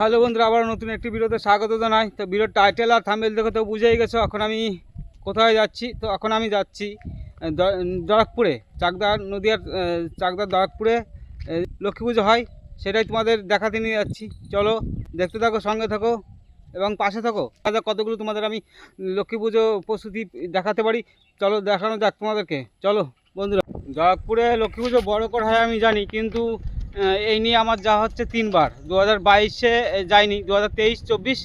Hello বন্ধুরা আবার নতুন একটি ভিডিওতে স্বাগত জানাই। তো ভিডিওর টাইটেল আর থাম্বেল দেখে তো বুঝেই গেছো, এখন আমি কোথায় যাচ্ছি? তো এখন আমি যাচ্ছি দরাকপুরে চাকদার নদীয়ার চাকদার দরাকপুরে লক্ষ্মী পুজো হয়, সেটাই তোমাদের দেখাতে নিয়ে যাচ্ছি। চলো, দেখতে থাকো, সঙ্গে থাকো, এবং পাশে থাকো। কতগুলো তোমাদের আমি লক্ষ্মী পুজো প্রস্তুতি দেখাতে পারি। চলো, দেখানো যাক তোমাদেরকে। চলো, বন্ধুরা। দরাকপুরে লক্ষ্মী পুজো বড় করে হয় আমি জানি, কিন্তু এই নিয়ে আমার যাওয়া হচ্ছে তিনবার। দু হাজার বাইশে যাইনি দু হাজার তেইশ, চব্বিশ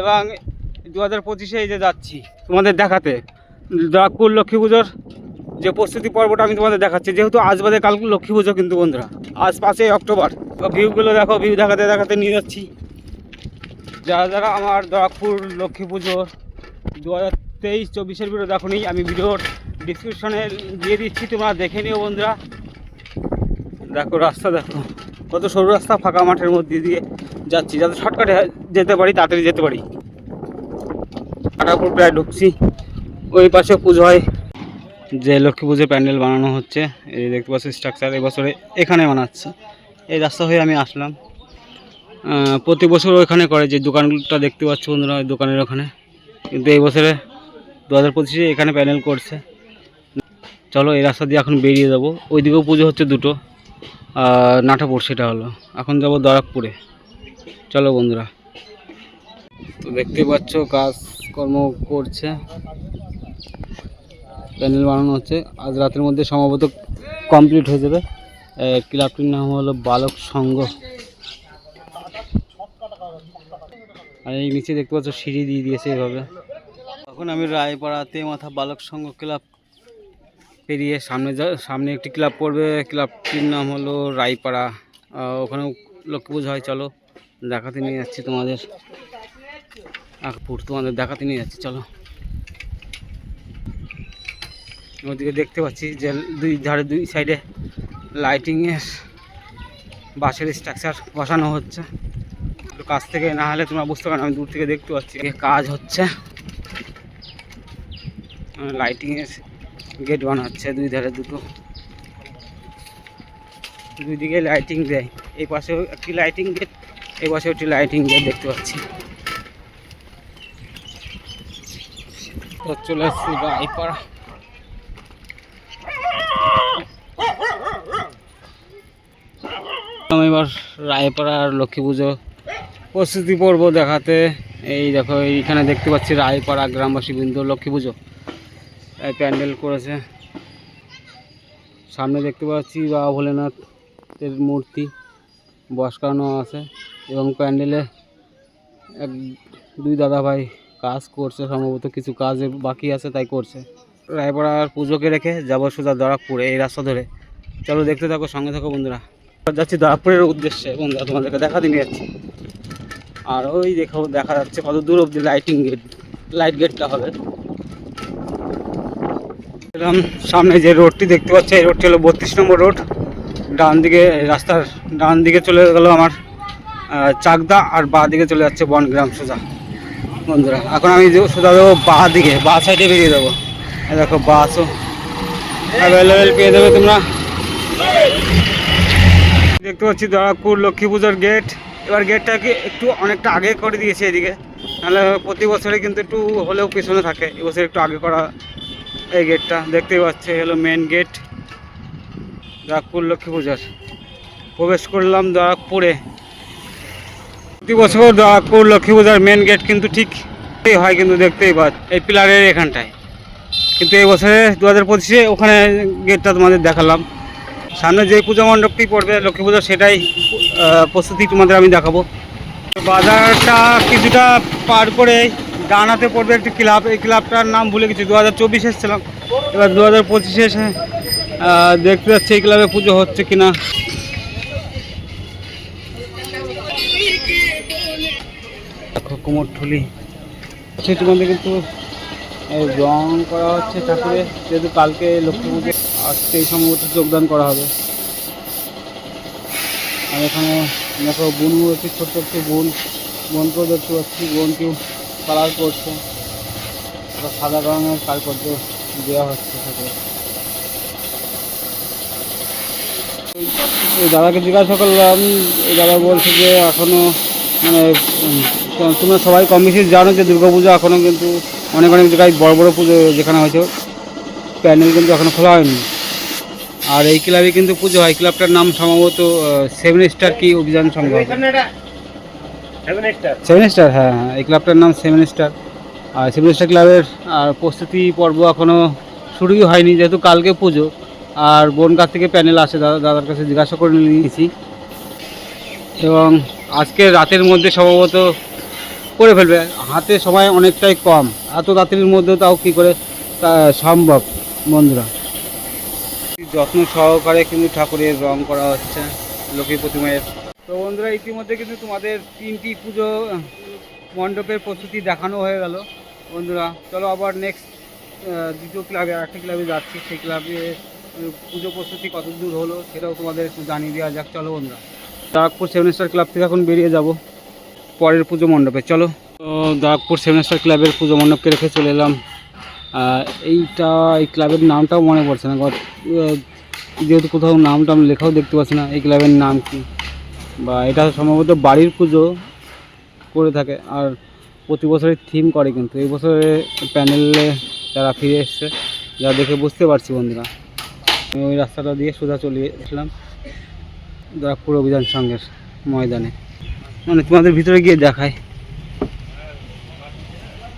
এবং দু হাজার পঁচিশে এই যে যাচ্ছি তোমাদের দেখাতে। দরাকপুর লক্ষ্মী পুজোর যে প্রস্তুতি পর্বটা আমি তোমাদের দেখাচ্ছি, যেহেতু আজ বাদে কাল লক্ষ্মী পুজো কিন্তু বন্ধুরা, আজ পাঁচই অক্টোবর। ভিউগুলো দেখো, ভিউ দেখাতে দেখাতে নিয়ে যাচ্ছি। যারা যারা আমার দরাকপুর লক্ষ্মী পুজোর দু হাজার তেইশ, চব্বিশের ভিডিও দেখো আমি ভিডিওর ডিসক্রিপশনে দিয়ে দিচ্ছি, তোমরা দেখে নিও বন্ধুরা। দেখো, রাস্তা দেখো। কত সরু রাস্তা, ফাঁকা মাঠের মধ্যে দিয়ে যাচ্ছি। যাতে শর্টকাটে যেতে পারি, তাড়াতাড়ি যেতে পারি। কাটাপুর প্রায় ঢুকছি। ওই পাশে পুজো হয়। যে লক্ষ্মী পুজোর প্যান্ডেল বানানো হচ্ছে, এই দেখতে পাচ্ছি স্ট্রাকচার এবছরে এখানে বানাচ্ছে। এই রাস্তা হয়ে আমি আসলাম। প্রতি বছর ওইখানে করে যে দোকানটা দেখতে পাচ্ছ বন্ধুরা দোকানের ওখানে। কিন্তু এই বছরে দু হাজার পঁচিশে এখানে প্যান্ডেল করছে। চলো, এই রাস্তা দিয়ে এখন বেরিয়ে যাব। ওইদিকেও পুজো হচ্ছে দুটো। নাটাপুর সেটা হলো। এখন যাব দরাকপুরে চলো বন্ধুরা। তো দেখতে পাচ্ছ, কাজকর্ম করছে। প্যানেল বানানো হচ্ছে। আজ রাতের মধ্যে সম্ভবত কমপ্লিট হয়ে যাবে। ক্লাবটির নাম হলো বালক সংঘ। আর এই নিচে দেখতে পাচ্ছ, সিঁড়ি দিয়ে দিয়েছে এভাবে। এখন আমি রায়পাড়াতে মাথা বালক সংঘ ক্লাব পেরিয়ে সামনে সামনে একটি ক্লাব পড়বে। ক্লাবটির নাম হলো রায়পাড়া। ওখানেও লক্ষ্মী পুজো হয়, চলো। দেখাতে নিয়ে যাচ্ছি তোমাদের। আকপুর তোমাদের দেখাতে নিয়ে যাচ্ছি, চলো। ওদিকে দেখতে পাচ্ছি যে দুই ধারে, দুই সাইডে লাইটিংয়ের বাসের স্ট্রাকচার বসানো হচ্ছে। কাছ থেকে না হলে তোমরা বুঝতে পারো আমি দূর থেকে দেখতে পাচ্ছি। কাজ হচ্ছে। লাইটিংয়ের গেট বানাচ্ছে দুই ধারে দুটো। দুই দিকে লাইটিং দেয়। এই পাশেও একটি লাইটিং গেট এই পাশেও একটি লাইটিং গেট দেখতে পাচ্ছি। চলে আসছি রায়পাড়া। আমি এবার রায়পাড়ার লক্ষ্মী পুজো, প্রস্তুতি পর্ব দেখাতে। এই দেখো, এইখানে দেখতে পাচ্ছি রায়পাড়া গ্রামবাসী বৃন্দ লক্ষ্মী পুজো। প্যান্ডেল করেছে। সামনে দেখতে পাচ্ছি বাবা ভোলেনাথের মূর্তি বসানো আছে এবং প্যান্ডেলে এক, দুই দাদা ভাই কাজ করছে, সম্ভবত কিছু কাজ বাকি আছে, তাই করছে। রায়পাড়ার পুজোকে রেখে যাব সোজা দরাকপুরে এই রাস্তা ধরে। চলো দেখতে থাকো, সঙ্গে থাকো বন্ধুরা। যাচ্ছি দরাকপুরের উদ্দেশ্যে। বন্ধুরা, তোমাদেরকে দেখাতে নিয়ে যাচ্ছি। আর ওই দেখো, দেখা যাচ্ছে কত দূর অব্দি লাইটিং গেট লাইট গেটটা হবে। এরকম সামনে যে রোডটি দেখতে পাচ্ছি, এই রোডটি হলো বত্রিশ নম্বর রোড। ডান দিকে রাস্তার, ডান দিকে চলে গেল আমার চাকদা আর বাঁ দিকে চলে যাচ্ছে বনগ্রাম সোজা। বন্ধুরা, এখন আমি সোজা দেবো বাঁ দিকে, বাঁ সাইডে বেরিয়ে দেবো দেখো বাসও অ্যাভেলেবেল পেয়ে দেবে তোমরা। দেখতে পাচ্ছি দরাকপুর লক্ষ্মী পুজোর গেট এবার গেটটাকে একটু অনেকটা আগে করে দিয়েছে এদিকে। নাহলে প্রতি বছরে কিন্তু একটু হলেও পিছনে থাকে, এবছর একটু আগে করা এই গেটটা দেখতেই পাচ্ছে হলো মেন গেট দরাকপুর লক্ষ্মী পূজার। প্রবেশ করলাম দরাকপুরে প্রতি বছর দরাকপুর লক্ষ্মী পূজার মেন গেট কিন্তু ঠিক হয় কিন্তু দেখতেই পাচ্ছ, এই পিলারের এখানটায়। কিন্তু এই বছরে দু হাজার পঁচিশে ওখানে গেটটা তোমাদের দেখালাম। সামনে যে পূজা মণ্ডপটি পড়বে লক্ষ্মী পুজো, সেটাই প্রস্তুতি তোমাদের আমি দেখাবো। বাজারটা কিছুটা পার করে ডান হাতে পড়বে একটি ক্লাব, এই ক্লাবটার নাম ভুলে গেছি দু হাজার চব্বিশে এসেছিলাম। এবার দু হাজার পঁচিশে এসে দেখতে যাচ্ছে এই ক্লাবে পুজো হচ্ছে কিনা। কুমোরঠুলি সেটি মধ্যে কিন্তু রং করা হচ্ছে ঠাকুরে যেহেতু কালকে লক্ষ্মী পুজো, আজকে এই সম্ভবত যোগদান করা হবে। আর এখানে দেখো বোনও একটি ছোট্ট একটি বোন, বোনকেও দেখতে পাচ্ছি, বোনকেও কালার করছে। সাদা রঙের কারুকার্য দেওয়া হচ্ছে এই দাদাকে জিজ্ঞাসা করলাম দাদা বলছে যে এখনও মানে তোমরা সবাই কম বেশি জানো যে দুর্গা পুজো এখনও কিন্তু অনেক অনেক জায়গায় বড় বড় পুজো যেখানে হয়েছে। প্যান্ডেল কিন্তু এখনও খোলা হয়নি। আর এই ক্লাবে কিন্তু পুজো হয়। ক্লাবটার নাম সম্ভবত সেভেন স্টার কি অভিযান সংঘ সেভেন স্টার হ্যাঁ হ্যাঁ। এই ক্লাবটার নাম সেভেন স্টার আর সেভেন স্টার ক্লাবের প্রস্তুতি পর্ব এখনও শুরুই হয়নি, যেহেতু কালকে পুজো। আর বনগাঁ থেকে প্যানেল আসে, দাদা, দাদার কাছে জিজ্ঞাসা করে নিয়েছি। এবং আজকে রাতের মধ্যে সম্ভবত করে ফেলবে। হাতে সময় অনেকটাই কম। এত রাত্রির মধ্যে তাও কী করে সম্ভব, বন্ধুরা? যত্ন সহকারে কিন্তু ঠাকুরের রং করা হচ্ছে। লক্ষ্মী প্রতিমায়ের তো বন্ধুরা, ইতিমধ্যে কিন্তু তোমাদের তিনটি পুজো মণ্ডপের প্রস্তুতি দেখানো হয়ে গেল। বন্ধুরা, চলো আবার নেক্সট দ্বিতীয় ক্লাবে আরেকটা ক্লাবে যাচ্ছি। সেই ক্লাবে পুজো প্রস্তুতি কত দূর হলো সেটাও তোমাদের একটু জানিয়ে দেওয়া যাক। চলো বন্ধুরা, দাগপুর সেভেন স্টার ক্লাব থেকে এখন বেরিয়ে যাব পরের পুজো মণ্ডপে। চলো। তো দাগপুর ক্লাবের পুজো মণ্ডপকে রেখে চলে এলাম। এইটা, এই ক্লাবের নামটাও মনে পড়ছে না। যেহেতু কোথাও নাম টাম লেখাও দেখতে পাচ্ছি না, এই ক্লাবের নাম কি? বা এটা সম্ভবত বাড়ির পুজো করে থাকে আর প্রতি বছরের থিম করে কিন্তু। এই বছরে প্যানেলে তারা ফিরে এসছে, যা দেখে বুঝতে পারছি বন্ধুরা। আমি ওই রাস্তাটা দিয়ে সোজা চলে এসলাম দাগপুর অভিযান সংঘের ময়দানে। মানে তোমাদের ভিতরে গিয়ে দেখায়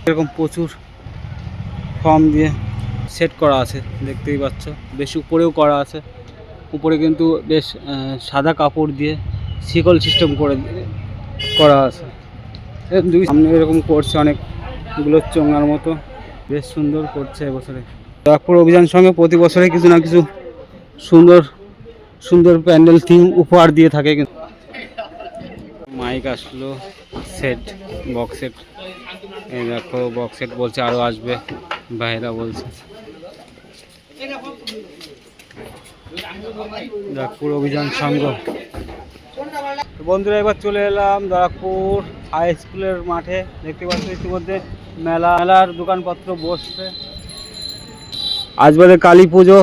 এরকম প্রচুর ফর্ম দিয়ে সেট করা আছে, দেখতেই পাচ্ছ। বেশ উপরেও করা আছে। উপরে কিন্তু বেশ সাদা কাপড় দিয়ে শিকল সিস্টেম করে করা আছে। দুই সামনে এরকম করছে অনেকগুলো চোঙার মতো। বেশ সুন্দর করছে এবছরে। দাগপুর অভিযান সঙ্গে প্রতি বছরে কিছু না কিছু সুন্দর সুন্দর প্যান্ডেল থিম উপহার দিয়ে থাকে কিন্তু। মাইক আসলো, সেট, বক্স সেট। এই দেখো, বক্স সেট বলছে আরও আসবে ভাইরা বলছে। দাগপুর অভিযান সংঘ তো বন্ধুরা এবার চলে এলাম দাগপুর হাই স্কুলের মাঠে। দেখতে পাচ্ছি ইতিমধ্যে মেলা মেলার দোকানপত্র বসছে। আজ বাদে কালী পুজো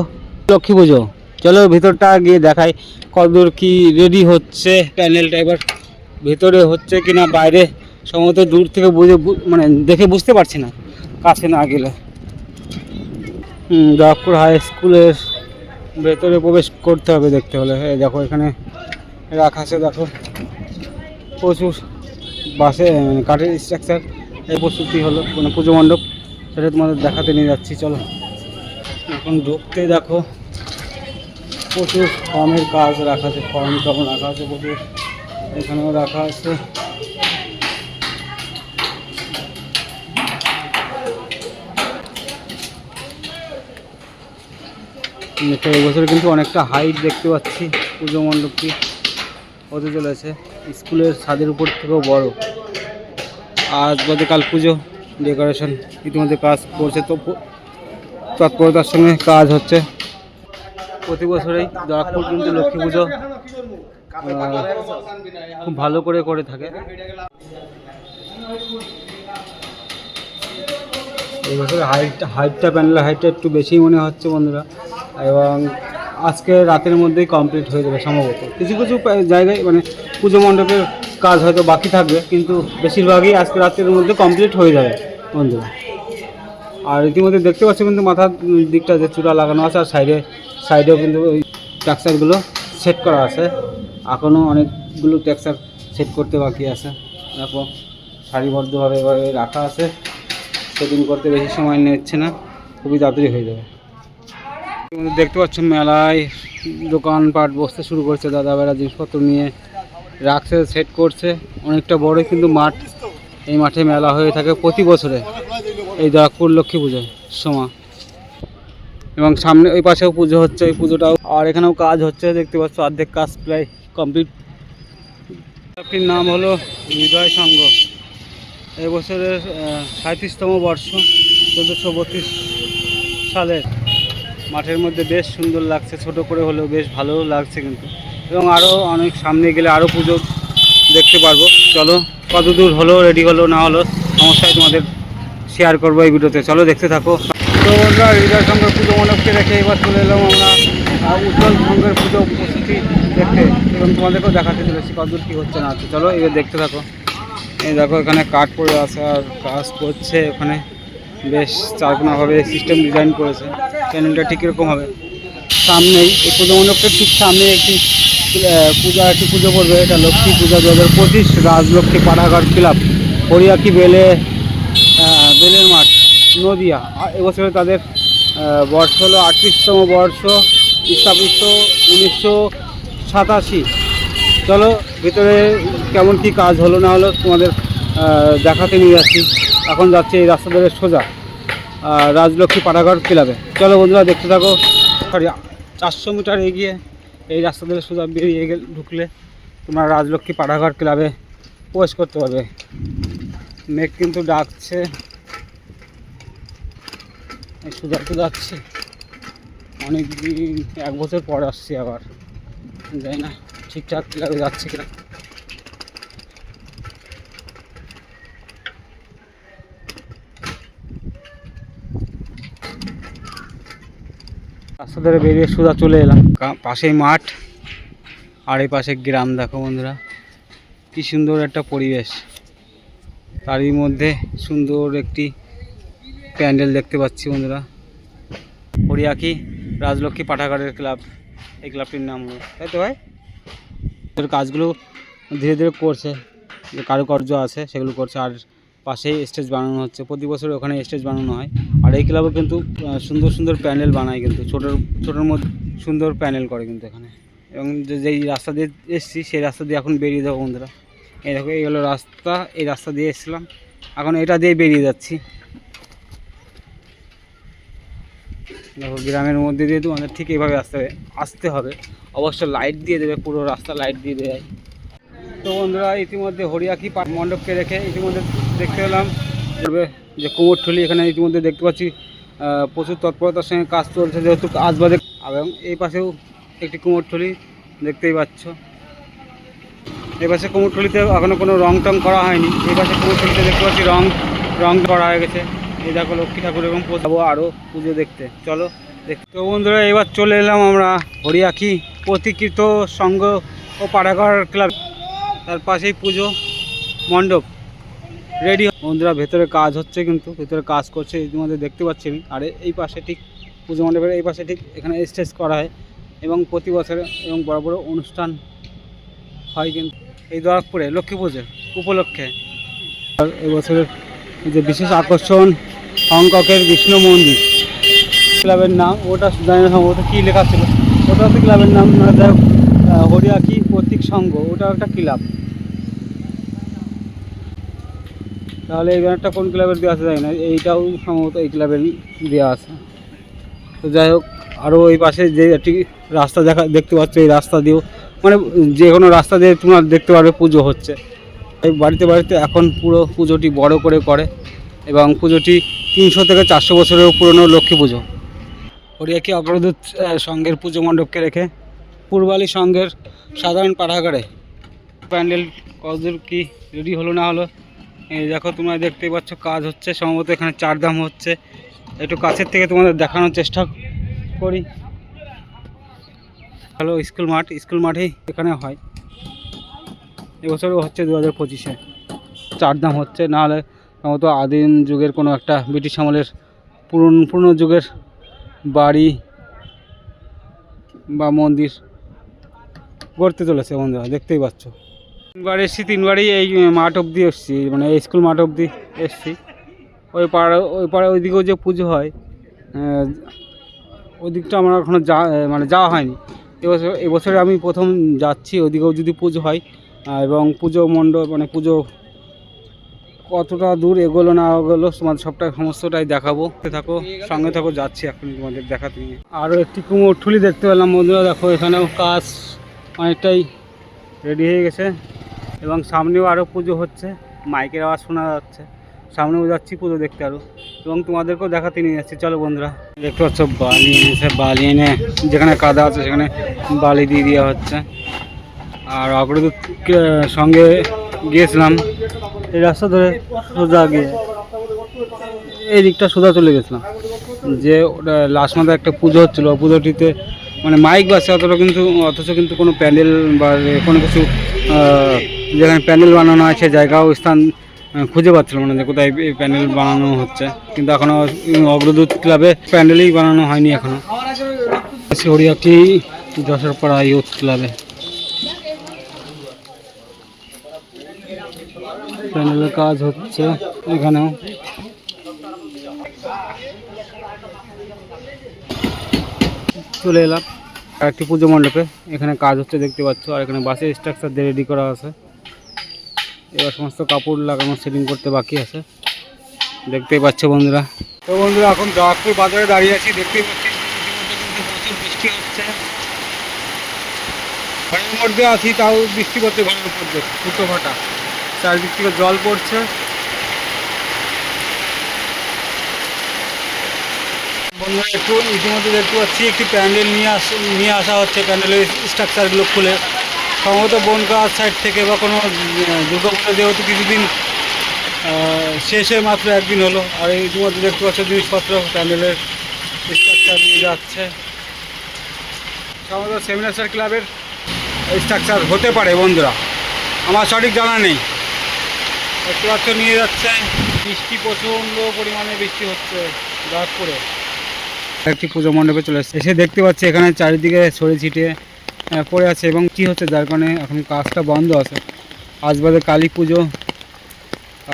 লক্ষ্মী পুজো। চলো ভিতরটা গিয়ে দেখাই কতদূর কি রেডি হচ্ছে। প্যানেলটা এবার ভেতরে হচ্ছে কিনা বাইরে সম্ভবত দূর থেকে বুঝে মানে দেখে বুঝতে পারছি না কাছে না গেলে। হুম, দাগপুর হাই স্কুলের ভেতরে প্রবেশ করতে হবে দেখতে হলে। এই দেখো এখানে রাখা আছে, দেখো। প্রচুর বাসে মানে কাঠের স্ট্রাকচার এই প্রস্তুতি হলো মানে পুজো মণ্ডপ। সেটা তোমাদের দেখাতে নিয়ে যাচ্ছি, চলো। এখন ঢুকতে দেখো, প্রচুর ফর্মের কাজ রাখা আছে, ফর্ম টর্ম রাখা আছে প্রচুর। এখানেও রাখা আছে। এবছর কিন্তু অনেকটা হাইট দেখতে পাচ্ছি পুজো মণ্ডপটি। হতে চলেছে। স্কুলের ছাদের উপর থেকেও বড়। আজ বাদে কাল পুজো ডেকোরেশন ইতিমধ্যে কাজ করছে। তো তৎপরতার সঙ্গে কাজ হচ্ছে। প্রতি বছরেই দাগপুর কিন্তু লক্ষ্মী পুজো খুব ভালো করে করে থাকে। এই বছর হাইট হাইটটা প্যানেলের হাইটটা একটু বেশি মনে হচ্ছে বন্ধুরা। এবং আজকে রাতের মধ্যেই কমপ্লিট হয়ে যাবে সম্ভবত। কিছু কিছু জায়গায় মানে পুজো মণ্ডপের কাজ হয়তো বাকি থাকবে, কিন্তু বেশিরভাগই আজকে রাতের মধ্যে কমপ্লিট হয়ে যাবে বন্ধুরা। আর ইতিমধ্যে দেখতে পাচ্ছি কিন্তু মাথার দিকটা যে চূড়া লাগানো আছে, আর সাইডে, সাইডেও কিন্তু ওই টেক্সচারগুলো সেট করা আছে। এখনও অনেকগুলো টেক্সচার সেট করতে বাকি আছে। দেখো, সারিবদ্ধভাবে এভাবে রাখা আছে। সেটিং করতে বেশি সময় নিচ্ছে না, খুবই তাড়াতাড়ি হয়ে যাবে। দেখতে পাচ্ছ মেলায় দোকানপাট বসতে শুরু করছে দাদা ভাইরা জিনিসপত্র নিয়ে রাখছে সেট করছে। অনেকটা বড় কিন্তু মাঠ। এই মাঠে মেলা হয়ে থাকে প্রতি বছরে। এই দাগপুর লক্ষ্মী পুজোর সময় এবং সামনে ওই পাশেও পুজো হচ্ছে ওই পুজোটাও। আর এখানেও কাজ হচ্ছে, দেখতে পাচ্ছ অর্ধেক কাজ প্রায় কমপ্লিট ক্লাবটির নাম হলো হৃদয় সংঘ। এবছরের সাঁত্রিশতম বর্ষ, চোদ্দোশো বত্রিশ সালের। মাঠের মধ্যে বেশ সুন্দর লাগছে, ছোট করে হলেও বেশ ভালো লাগছে কিন্তু। এবং আরও অনেক সামনে গেলে আরও পুজো দেখতে পারব। চলো কত দূর হলো রেডি হলো, না হলো, সমস্যায় তোমাদের শেয়ার করব এই ভিডিওতে। চলো, দেখতে থাকো। তো বন্ধুরা, হৃদয় সঙ্গের পুজো মণ্ডপকে রেখে এবার চলে এলাম আমরা উজ্জ্বল সঙ্গের পুজো প্রস্তুতি দেখতে। এবং তোমাদেরকেও দেখাতে চলেছি কতদূর কী হচ্ছে, না হচ্ছে। চলো, এবার দেখতে থাকো। এই দেখো, এখানে কাঠ পড়ে আছে আর কাজ করছে, ওখানে বেশ চারকোনাভাবে সিস্টেম ডিজাইন করেছে। প্যানেলটা ঠিক এরকম হবে? সামনেই, এই পুজো মণ্ডপটার ঠিক সামনে একটি পূজা, একটি পুজো করবে এটা লক্ষ্মী পূজা দু হাজার পঁচিশ রাজলক্ষ্মী পাড়াঘাট ক্লাব, হরিয়াকি বেলে বেলের মাঠ, নদিয়া। এবছরে তাদের বর্ষ হলো আটত্রিশতম বর্ষ স্থাপিত উনিশশো সাতাশি। চলো, ভিতরে কেমন কি কাজ হলো না হলো তোমাদের দেখাতে নিয়ে যাচ্ছি এখন যাচ্ছে এই রাস্তা ধরে সোজা। রাজলক্ষ্মী পাড়াঘর ক্লাবে। চলো বন্ধুরা, দেখতে থাকো। সরি, চারশো মিটার এগিয়ে এই রাস্তা ধরে সোজা বেরিয়ে গেলে, ঢুকলে তোমরা রাজলক্ষ্মী পাড়াঘর ক্লাবে প্রবেশ করতে পারবে। মেঘ কিন্তু ডাকছে। সোজা তো যাচ্ছে। অনেক দিন এক বছর পর আসছি আবার। যাই না, ঠিকঠাক ক্লাবে যাচ্ছে কিনা। রাস্তা ধরে বেরিয়ে সোজা চলে এলাম। পাশেই মাঠ, আর এই পাশে গ্রাম, দেখো বন্ধুরা। কি সুন্দর একটা পরিবেশ। তারই মধ্যে সুন্দর একটি প্যান্ডেল দেখতে পাচ্ছি বন্ধুরা। হরিয়াকি রাজলক্ষ্মী পাঠাগারের ক্লাব, এই ক্লাবটির নাম তাই তো ভাই? এর কাজগুলো ধীরে ধীরে করছে, যে কারুকার্য আছে সেগুলো করছে। আর পাশেই স্টেজ বানানো হচ্ছে। প্রতি বছর ওখানে স্টেজ বানানো হয়। আর এই ক্লাবে কিন্তু সুন্দর সুন্দর প্যানেল বানায় কিন্তু, ছোটোর ছোটোর মধ্যে সুন্দর প্যানেল করে কিন্তু এখানে। এবং যেই রাস্তা দিয়ে এসছি, সেই রাস্তা দিয়ে এখন বেরিয়ে যাব বন্ধুরা। এই দেখো, এই হলো রাস্তা, এই রাস্তা দিয়ে এসেছিলাম। এখন এটা দিয়ে বেরিয়ে যাচ্ছি। দেখো, গ্রামের মধ্যে দিয়ে তোমাদের ঠিক এইভাবে আসতে হবে আসতে হবে। অবশ্য লাইট দিয়ে দেবে, পুরো রাস্তা লাইট দিয়ে দেয় তো বন্ধুরা, ইতিমধ্যে হরিয়াকি পাট মণ্ডপকে রেখে ইতিমধ্যে দেখতে পেলাম যে কুমোরঠুলি এখানে ইতিমধ্যে দেখতে পাচ্ছি প্রচুর তৎপরতার সঙ্গে কাজ চলছে যেহেতু কাজ বাদে এবং এই পাশেও একটি কুমোরঠুলি দেখতেই পাচ্ছ। এই পাশে কুমোরঠুলিতে এখনও কোনো রং টং করা হয়নি। এই পাশে কুমোরঠুলিতে দেখতে পাচ্ছি রং রং করা হয়ে গেছে। এই দেখো লক্ষ্মী ঠাকুর এবং যাব আরও পুজো দেখতে। চলো দেখ তো বন্ধুরা, এবার চলে এলাম আমরা হরিয়াখি প্রতিকৃত সংঘ ও পাড়াঘর ক্লাব। তার পাশেই পুজো মণ্ডপ। রেডি বন্ধুরা, ভেতরে কাজ হচ্ছে কিন্তু, ভেতরে কাজ করছে, ইতিমধ্যে দেখতে পাচ্ছি আমি। আর এই পাশে ঠিক পুজো মণ্ডপের এই পাশে ঠিক এখানে স্টেজ করা হয়। এবং প্রতি বছরে এবং বড় বড় অনুষ্ঠান হয় কিন্তু। এই দরকপুরে লক্ষ্মী পুজো উপলক্ষে। আর এবছরের যে বিশেষ আকর্ষণ, হংককের বিষ্ণু মন্দির। ক্লাবের নাম, ওটা জানি না ওটা কী লেখা ছিল। ওটা হচ্ছে ক্লাবের নাম হরিয়াকি প্রতীক সংঘ, ওটা একটা ক্লাব। তাহলে এই ব্যানারটা কোন ক্লাবের দেওয়া আছে জানি না, এইটাও সম্ভবত এই ক্লাবের দেওয়া আছে। তো যাই হোক আরও এই পাশে যে একটি রাস্তা দেখা, দেখতে পাচ্ছ, এই রাস্তা দিয়েও মানে যে কোনো রাস্তা দিয়ে তোমার দেখতে পারবে পুজো হচ্ছে। এই বাড়িতে বাড়িতে এখন পুরো পুজোটি বড় করে করে এবং পুজোটি তিনশো থেকে চারশো বছরের পুরনো লক্ষ্মী পুজো। হরিয়াকি অগ্রদূত সংঘের পুজো মণ্ডপকে রেখে পূর্বালী সংঘের সাধারণ পাঠাগারে প্যান্ডেল কতদূর কি রেডি হলো না হলো এই দেখো, তোমরা দেখতেই পাচ্ছ, কাজ হচ্ছে। সম্ভবত এখানে চার দাম হচ্ছে। একটু কাছের থেকে তোমাদের দেখানোর চেষ্টা করি। হ্যালো স্কুল মাঠ, স্কুল মাঠেই এখানে হয়। এবছরও হচ্ছে দু হাজার পঁচিশে। চার দাম হচ্ছে। নাহলে সম্ভবত আদিম যুগের কোনো একটা ব্রিটিশ আমলের পুরন, পুরনো যুগের বাড়ি বা মন্দির গড়তে চলেছে বন্ধুরা, দেখতেই পাচ্ছ। তিনবার এসছি তিনবারই এই মাঠ অবধি এসছি মানে স্কুল মাঠ অবধি এসছি। ওই পাড়া ওই পাড়া ওইদিকেও যে পুজো হয় আহ, ওই দিকটা আমার এখনও যা মানে যাওয়া হয়নি। এবছর এবছরে আমি প্রথম যাচ্ছি ওইদিকেও যদি পুজো হয় এবং পুজো মণ্ডপ মানে পুজো কতটা দূর এগোলো না এগোলো তোমাদের সবটা সমস্তটাই দেখাবো। থাকো সঙ্গে থাকো যাচ্ছি এখন তোমাদের দেখাতে নিয়ে আরও একটি কুমোর ঠুলি দেখতে পেলাম বন্ধুরা দেখো এখানেও কাজ অনেকটাই রেডি হয়ে গেছে। এবং সামনেও আরও পুজো হচ্ছে। মাইকের আওয়াজ শোনা যাচ্ছে। সামনেও যাচ্ছি পুজো দেখতে আরও এবং তোমাদেরকেও দেখাতে নিয়ে যাচ্ছি। চলো বন্ধুরা, দেখতে পাচ্ছ বালি এনেছে, বালি এনে যেখানে কাদা আছে সেখানে বালি দিয়ে দেওয়া হচ্ছে। আর অগ্রদূত সঙ্গে গিয়েছিলাম, এই রাস্তা ধরে সোজা গিয়ে। এই দিকটা সোজা চলে গেছিলাম। যে ওটা লাস্ট মাথায় একটা পুজো হচ্ছিল। পুজোটিতে মানে মাইক বাসে অতটা কিন্তু, অথচ কিন্তু কোনো প্যান্ডেল বা কোনো কিছু যেখানে প্যান্ডেল বানানো আছে, জায়গাও, স্থান খুঁজে পাচ্ছিলাম না যে কোথায় এই প্যান্ডেল বানানো হচ্ছে। কিন্তু এখনও অগ্রদূত ক্লাবে প্যান্ডেলই বানানো হয়নি এখনও। শিউরিয়াটি যশোর পাড়া ইউথ ক্লাবে। প্যান্ডেলের কাজ হচ্ছে এখানেও। চলে এলাম। আর একটি পুজো মণ্ডপে। এখানে কাজ হচ্ছে, দেখতে পাচ্ছ। আর এখানে বাসের স্ট্রাকচার দিয়ে রেডি করা আছে। এবার সমস্ত কাপড় লাগানো সেটিং করতে বাকি আছে। দেখতেই পাচ্ছ বন্ধুরা। তো বন্ধুরা, এখন জয়পুর বাজারে দাঁড়িয়ে আছি, দেখতেই পাচ্ছি প্রচুর বৃষ্টি হচ্ছে। ঘরের মধ্যে আছি, তাও বৃষ্টি করতে উপর দিয়ে ফুটো ফাটা চারিদিক থেকে জল পড়ছে। বন্ধুরা, একটু ইতিমধ্যে দেখতে পাচ্ছি, একটি প্যান্ডেল নিয়ে আস, নিয়ে আসা হচ্ছে। প্যান্ডেলের স্ট্রাকচারগুলো খুলে। সম্ভবত বনগাঁ সাইড থেকে বা কোনো দুর্গা পুজো যেহেতু কিছুদিন শেষ মাত্র একদিন হলো, আর ইতিমধ্যে দেখতে পাচ্ছ জিনিসপত্র, প্যান্ডেলের স্ট্রাকচার নিয়ে যাচ্ছে। সম্ভবত সেমিনার ক্লাবের স্ট্রাকচার হতে পারে বন্ধুরা, আমার সঠিক জানা নেই। দেখতে পাচ্ছ নিয়ে যাচ্ছে, বৃষ্টি প্রচণ্ড পরিমাণে বৃষ্টি হচ্ছে জয়পুরে একটি পুজো মণ্ডপে চলে এসে দেখতে পাচ্ছি এখানে চারিদিকে ছড়িয়ে ছিটিয়ে পড়ে আছে এবং কি হচ্ছে, যার কারণে এখন কাজটা বন্ধ আছে। আজ বাদে কালী পুজো,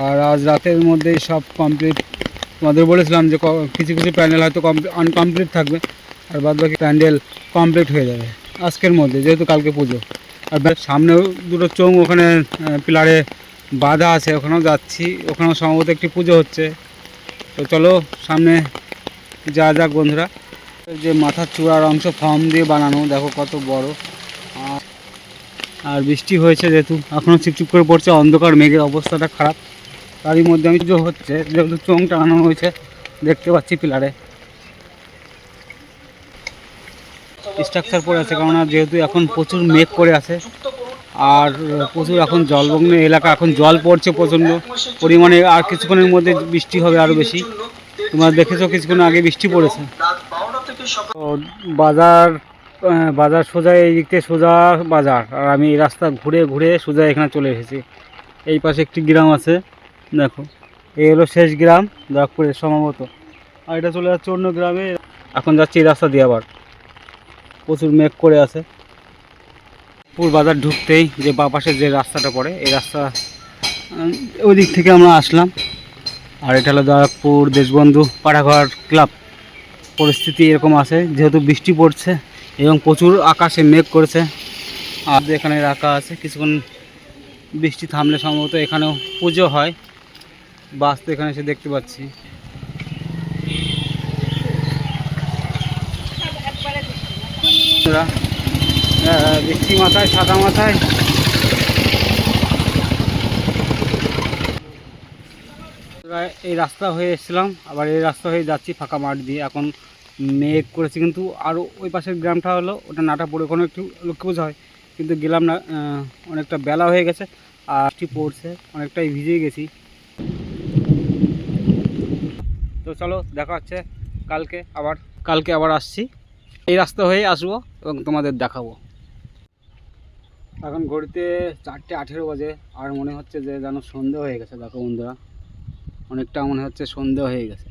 আর আজ রাতের মধ্যেই সব কমপ্লিট তোমাদের বলেছিলাম যে কিছু কিছু প্যান্ডেল হয়তো আনকমপ্লিট থাকবে, আর বাদ বাকি প্যান্ডেল কমপ্লিট হয়ে যাবে আজকের মধ্যে, যেহেতু কালকে পুজো। আর সামনেও দুটো চোং ওখানে পিলারে বাধা আছে, ওখানেও যাচ্ছি। ওখানেও সম্ভবত একটি পুজো হচ্ছে। তো চলো, সামনে যা যাক বন্ধুরা। যে মাথার চূড়ার অংশ ফর্ম দিয়ে বানানো, দেখো কত বড়। আর বৃষ্টি হয়েছে যেহেতু এখনও চিপচিপ করে পড়ছে, অন্ধকার, মেঘের অবস্থাটা খারাপ। তারই মধ্যে আমি পুজো হচ্ছে, যেহেতু চোং টানানো হয়েছে, দেখতে পাচ্ছি পিলারে। স্ট্রাকচার পড়ে আছে, কেননা যেহেতু এখন প্রচুর মেঘ করে আছে, আর প্রচুর এখন জলমগ্ন এলাকা, এখন জল পড়ছে প্রচণ্ড। পরিমাণে আর কিছুক্ষণের মধ্যে বৃষ্টি হবে আরও বেশি। তোমরা দেখেছ, কিছুক্ষণ আগে বৃষ্টি পড়েছে। বাজার বাজার সোজা এই দিক থেকে সোজা বাজার। আর আমি এই রাস্তা ঘুরে ঘুরে সোজা এখানে চলে এসেছি। এই পাশে একটি গ্রাম আছে, দেখো। এই হলো শেষ গ্রাম দরপুরের সম্ভবত। আর এটা চলে যাচ্ছে অন্য গ্রামে। এখন যাচ্ছি এই রাস্তা দিয়ে আবার। প্রচুর মেঘ করে আছে। পুর বাজার ঢুকতেই যে বা পাশে যে রাস্তাটা পড়ে, এই রাস্তা ওই দিক থেকে আমরা আসলাম। আর এটা হলো দয়াপুর দেশবন্ধু পাড়াঘর ক্লাব। পরিস্থিতি এরকম আছে, যেহেতু বৃষ্টি পড়ছে এবং প্রচুর আকাশে মেঘ করেছে। আর এখানে রাখা আছে। কিছুক্ষণ বৃষ্টি থামলে সম্ভবত এখানেও পুজো হয়। বাস তো এখানে এসে দেখতে পাচ্ছি। বৃষ্টি মাথায়, সাদা মাথায়। এই রাস্তা হয়ে এসেছিলাম। আবার এই রাস্তা হয়ে যাচ্ছি ফাঁকা মাঠ দিয়ে। এখন মেঘ করেছি, কিন্তু আরও ওই পাশের গ্রামটা হলো, ওটা নাটা পড়ে ওখানে একটু লক্ষ্মী পুজো হয়, কিন্তু গেলাম না অনেকটা বেলা হয়ে গেছে, আর বৃষ্টি পড়ছে, অনেকটাই ভিজে গেছি। তো চলো, দেখা হচ্ছে কালকে আবার কালকে আবার আসছি। এই রাস্তা হয়ে আসব এবং তোমাদের দেখাবো। এখন ঘড়িতে চারটে আঠেরো বাজে, আর মনে হচ্ছে যে যেন সন্ধে হয়ে গেছে, দেখো বন্ধুরা। অনেকটা মনে হচ্ছে সন্ধে হয়ে গেছে।